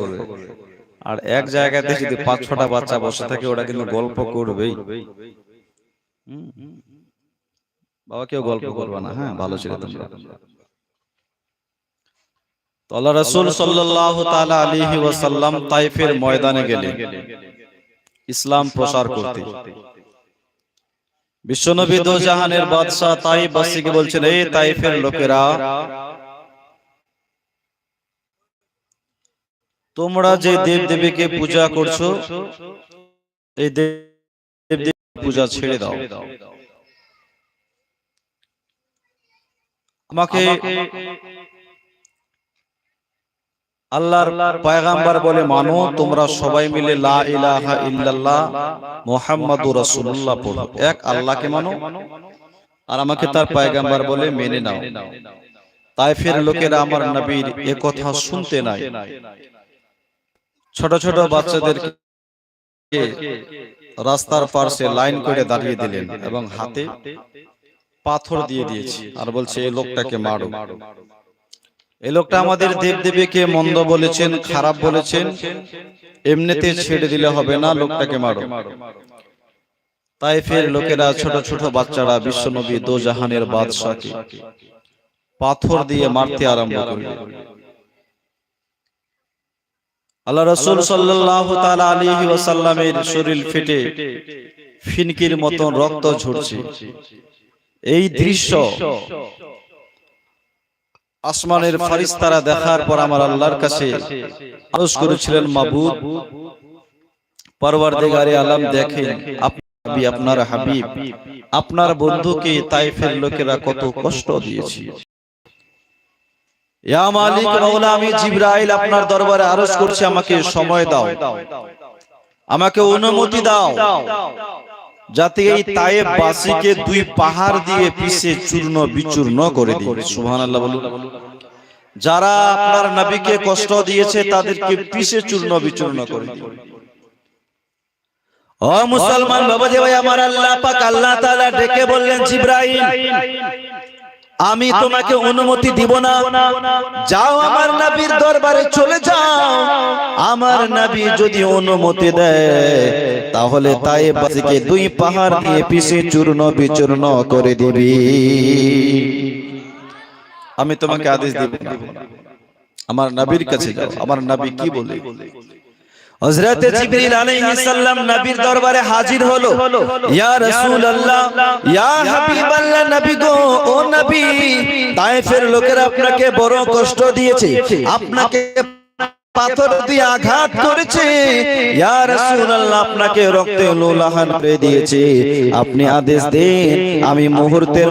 করবে। আর এক জায়গাতে যদি পাঁচ ছটা বাচ্চা বসে থাকে ওরা কিন্তু গল্প করবেই। বাবা কেউ গল্প করবে না। হ্যাঁ ভালো ছিল তোমরা। তো আল্লাহ রাসূল সাল্লাল্লাহু তাআলা আলাইহি ওয়াসাল্লাম তাইফের ময়দানে গেলেন। ইসলাম প্রসার করতে। বিশ্বনবী দো জাহানের বাদশাহ তাইফ বাসীকে বলছেন এই তাইফের লোকেরা তোমরা যে দেব দেবীকে পূজা করছ এই দেব দেবী পূজা ছেড়ে দাও। আমাকে আল্লাহর পয়গাম্বার বলে মানো তোমরা সবাই মিলে লা ইলাহা ইল্লাল্লাহ মুহাম্মাদুর রাসূলুল্লাহ পড়ো। এক আল্লাহকে মানো আর আমাকে তার পয়গাম্বার বলে মেনে নাও। তাইফের লোকেরা আমার নবীর এ কথা শুনতে নাই। ছোট ছোট বাচ্চাদেরকে রাস্তার পাশে লাইন করে দাঁড়িয়ে দিলেন এবং হাতে পাথর দিয়ে দিয়েছি। আর বলছে এই লোকটাকে মারো। এই লোকটা আমাদের দেব দেবীকে মন্দ বলেছেন খারাপ বলেছেন এমনিতে ছেড়ে দিলে হবে না লোকটাকে মারো। তাই ফের লোকেরা ছোট ছোট বাচ্চারা বিশ্বনবী দো জাহানের বাদশাকে পাথর দিয়ে মারতে আরম্ভ করল আল্লাহ রসুল সাল্লাল্লাহু তাআলা আলাইহি ওয়াসাল্লামের শরীর ফেটে ফিনকির মতন রক্ত ঝরছে। এই দৃশ্য আসমানের ফারিস্তারা দেখার পর আমার আল্লাহর কাছে আরজ করেছিলেন মাবুদ। পরওয়ারদিগারে আলম দেখেন আপনি আপনার হাবিব আপনার বন্ধুকে তাইফের লোকেরা কত কষ্ট দিয়েছে ইয়া মালিক মাওলা আমি জিবরাইল আপনার দরবারে আরজ করছি আমাকে সময় দাও। আমাকে অনুমতি দাও। যাতে এই তায়েব বাসীকে দুই পাহাড় দিয়ে পিছে চূর্ণ বিচূর্ণ করে দিই সুবহানাল্লাহ বলুন। যারা আপনার নবীকে কষ্ট দিয়েছে তাদেরকে পিছে চূর্ণ বিচূর্ণ করে দিই ও মুসলমান বাবা যে ভাই আমার আল্লাহ পাক আল্লাহ তাআলা ডেকে বললেন জিবরাইল আমি তোমাকে অনুমতি দিব না। যাও আমার নবীর দরবারে চলে যাও। আমার নবী যদি অনুমতি দেয় তাহলে তাই বাসীকে দুই পাহাড় দিয়ে পিছে চূর্ণ বিচূর্ণ করে দিবি। আমি তোমাকে আদেশ দিব না। আমার নবীর কাছে যাও। আমার নবী কি বলে? হযরত জিবরিল আলাইহিস সালাম নবীর দরবারে হাজির হলো। ইয়া রাসূলুল্লাহ ইয়া হাবিবাল্লাহ নবী গো ও নবী। তায়েফের লোকেরা আপনাকে বড় কষ্ট দিয়েছে। আপনাকে পাথর দিয়ে আঘাত করেছে। ইয়া রাসূলুল্লাহ আপনাকে রক্তে লোলাহান করে দিয়েছে। আপনি আদেশ দেন আমি মুহূর্তের